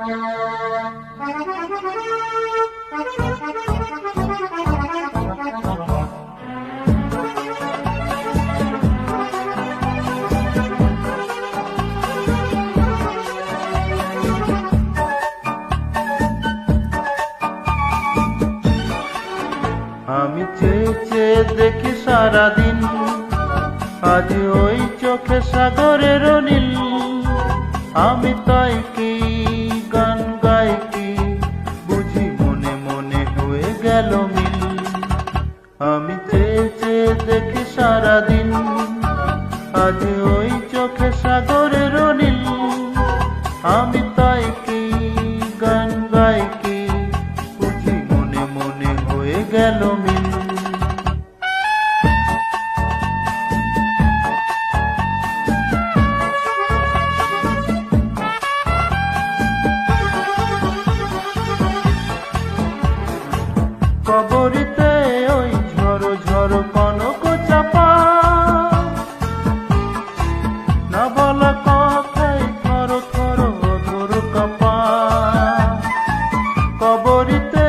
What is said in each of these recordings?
আমি চেয়ে চেয়ে দেখি সারাদিন। আজ ওই চোখে সাগরের নীল আমি তাই কি সারাদিন আজ ওই চোখে সাগরের নীল আমি তাই কি গান গাই কি বুঝি মনে মনে হয়ে গেল মিল। কবরিতে ওই ঝড়ো ঝড়ো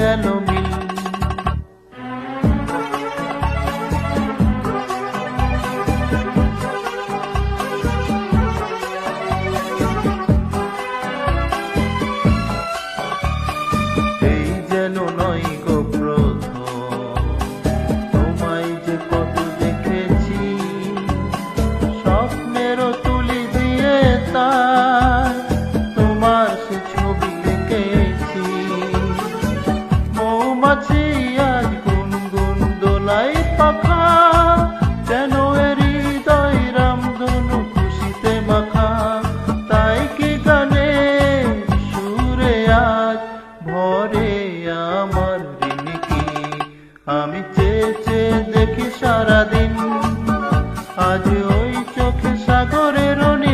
গেল আছি আজ দোলাই পাখা, যেন খুশিতে মাখা। তাই কি গানে সুরে আজ ভরে আমার রিমিকি আমি চেয়ে চেয়ে দেখি সারাদিন, আজ ওই চোখে সাগরের রনি